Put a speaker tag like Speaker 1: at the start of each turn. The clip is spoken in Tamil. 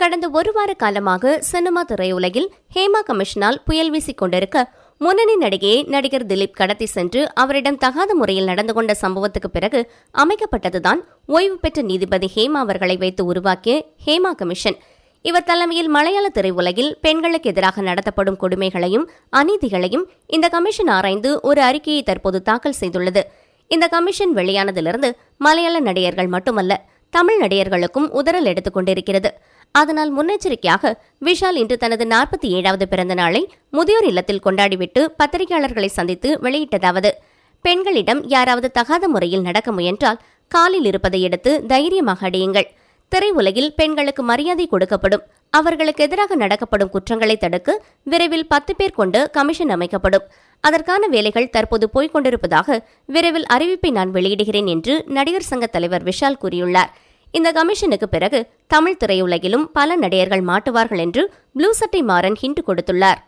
Speaker 1: கடந்த ஒரு வார காலமாக சினிமா திரையுலகில் ஹேமா கமிஷனால் புயல் வீசிக் கொண்டிருக்க முன்னணி நடிகையை நடிகர் திலீப் கடத்தி சென்று அவரிடம் தகாத முறையில் நடந்து கொண்ட சம்பவத்துக்கு பிறகு அமைக்கப்பட்டதுதான் ஓய்வு பெற்ற நீதிபதி ஹேமா அவர்களை வைத்து உருவாக்கிய ஹேமா கமிஷன். இவர் தலைமையில் மலையாள திரையுலகில் பெண்களுக்கு எதிராக நடத்தப்படும் கொடுமைகளையும் அநீதிகளையும் இந்த கமிஷன் ஆராய்ந்து ஒரு அறிக்கையை தற்போது தாக்கல் செய்துள்ளது. இந்த கமிஷன் வெளியானதிலிருந்து மலையாள நடிகர்கள் மட்டுமல்ல தமிழ் நடிகர்களுக்கும் உதறல் எடுத்துக் கொண்டிருக்கிறது. அதனால் முன்னெச்சரிக்கையாக விஷால் இன்று தனது நாற்பத்தி ஏழாவது பிறந்த நாளை முதியோர் இல்லத்தில் கொண்டாடிவிட்டு பத்திரிகையாளர்களை சந்தித்து வெளியிட்டதாவது. பெண்களிடம் யாராவது தகாத முறையில் நடக்க முயன்றால் காலில் இருப்பதை எடுத்து தைரியமாக அடியுங்கள். திரையுலகில் பெண்களுக்கு மரியாதை கொடுக்கப்படும். அவர்களுக்கு எதிராக நடக்கப்படும் குற்றங்களை தடுக்க விரைவில் பத்து பேர் கொண்டு கமிஷன் அமைக்கப்படும். அதற்கான வேலைகள் தற்போது போய்க் கொண்டிருப்பதாக விரைவில் அறிவிப்பை நான் வெளியிடுகிறேன் என்று நடிகர் சங்க தலைவர் விஷால் கூறியுள்ளார். இந்த கமிஷனுக்கு பிறகு தமிழ் திரையுலகிலும் பல நடிகர்கள் மாட்டுவார்கள் என்று ப்ளூ சட்டை மாறன் ஹிண்ட் கொடுத்துள்ளார்.